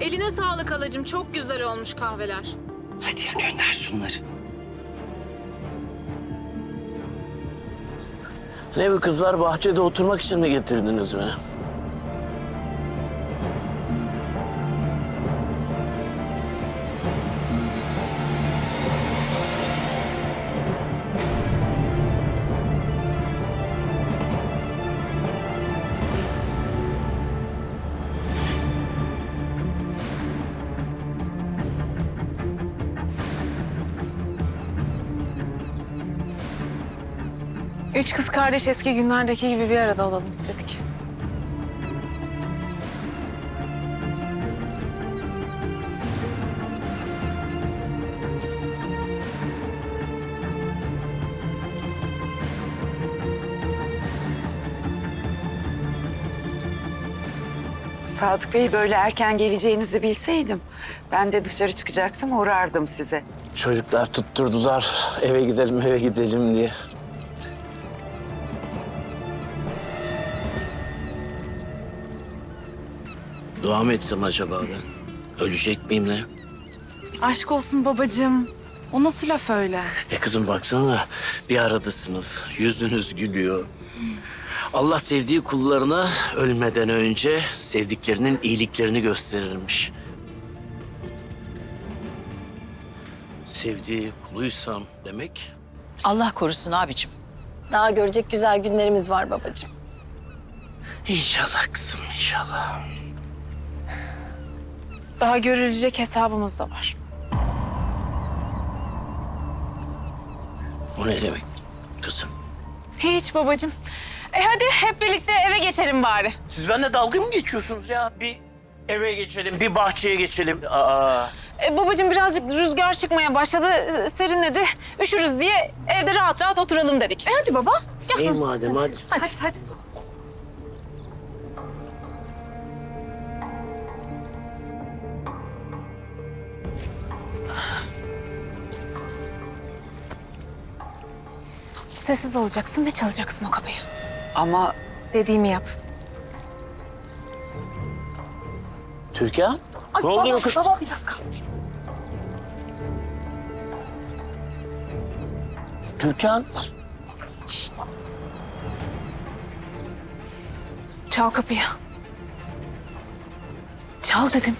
Eline sağlık halacığım. Çok güzel olmuş kahveler. Hadi ya gönder şunları. Ne bu kızlar bahçede oturmak için mi getirdiniz beni? Üç kız kardeş eski günlerdeki gibi bir arada olalım istedik. Sadık Bey böyle erken geleceğinizi bilseydim ben de dışarı çıkacaktım uğrardım size. Çocuklar tutturdular eve gidelim eve gidelim diye. Dua mı etsem acaba ben? Ölecek miyim ne? Aşk olsun babacığım. O nasıl laf öyle? E kızım baksana bir aradısınız. Yüzünüz gülüyor. Allah sevdiği kullarına ölmeden önce sevdiklerinin iyiliklerini gösterirmiş. Sevdiği kuluysam demek Allah korusun abicim. Daha görecek güzel günlerimiz var babacığım. inşallah kızım inşallah. Daha görülecek hesabımız da var. O ne demek kızım? Hiç babacığım. E hadi hep birlikte eve geçelim bari. Siz benimle dalga mı geçiyorsunuz ya? Bir eve geçelim, bir bahçeye geçelim. Aa. E, babacığım birazcık rüzgar çıkmaya başladı. e, Serinledi. Üşürüz diye evde rahat rahat oturalım dedik. E hadi baba. Gel. İyi madem hadi. Hadi hadi. Sessiz olacaksın ve çalacaksın o kapıyı. Ama Dediğimi yap. Türkan? ne oluyor kız? Baba bir dakika. Türkan? Çal kapıyı. Çal dedim.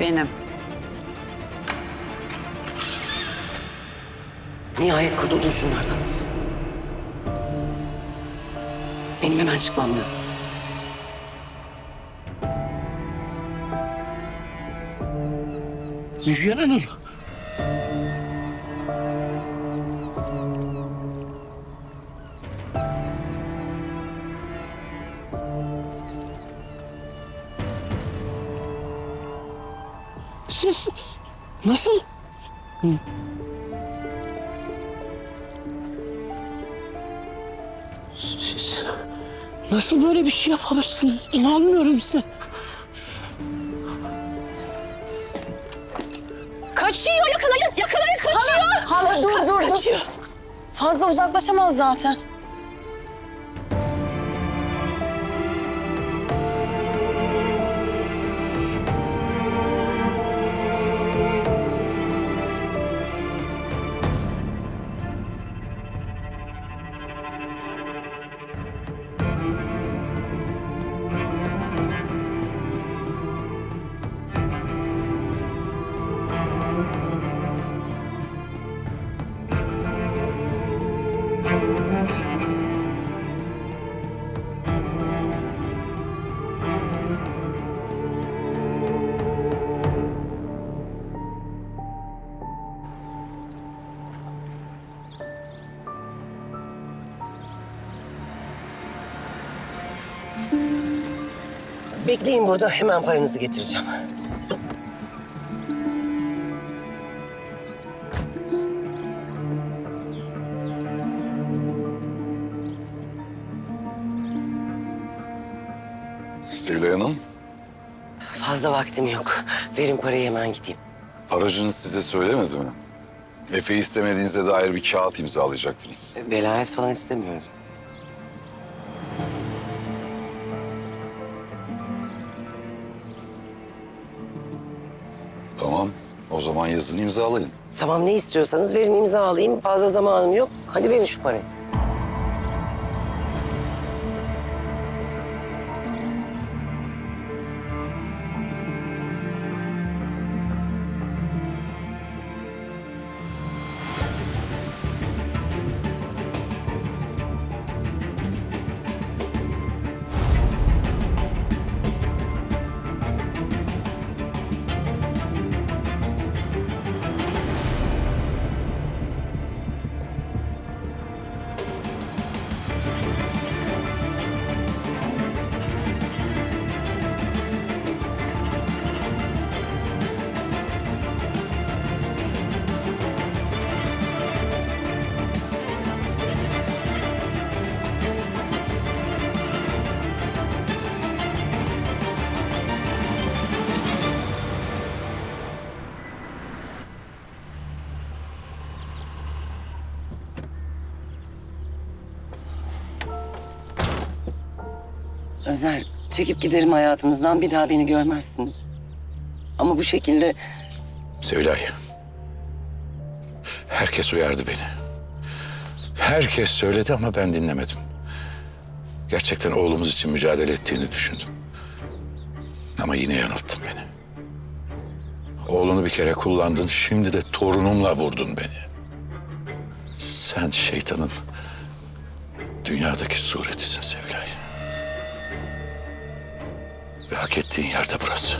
Benim. Nihayet kurtuldun şunlardan. Benim hemen çıkmam lazım. Müjgan Hanım. Siz nasıl? Siz nasıl böyle bir şey yapabilirsiniz? İnanmıyorum size. Kaçıyor yakalayın yakalayın kaçıyor. Hala dur dur dur. Fazla uzaklaşamaz zaten. Bekleyin burada hemen paranızı getireceğim. Sevilay Hanım, Fazla vaktim yok. Verin parayı hemen gideyim. aracınız size söylemedi mi? Efe'yi istemediğinize dair bir kağıt imzalayacaktınız. Velayet falan istemiyorum. O zaman yazın imzalayın. Tamam ne istiyorsanız verin imza alayım. Fazla zamanım yok. Hadi verin şu parayı. Özer, çekip giderim hayatınızdan. Bir daha beni görmezsiniz. Ama bu şekilde Sevilay, herkes uyardı beni. Herkes söyledi ama ben dinlemedim. Gerçekten oğlumuz için mücadele ettiğini düşündüm. Ama yine yanılttın beni. Oğlunu bir kere kullandın, şimdi de torunumla vurdun beni. Sen şeytanın dünyadaki suretisin Sevilay. Hak ettiğin yerde burası.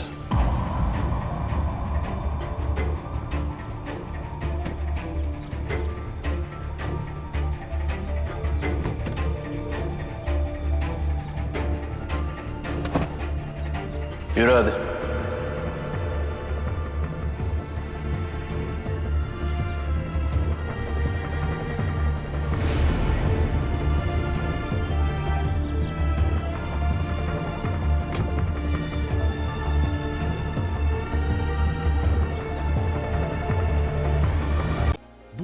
Yürü hadi.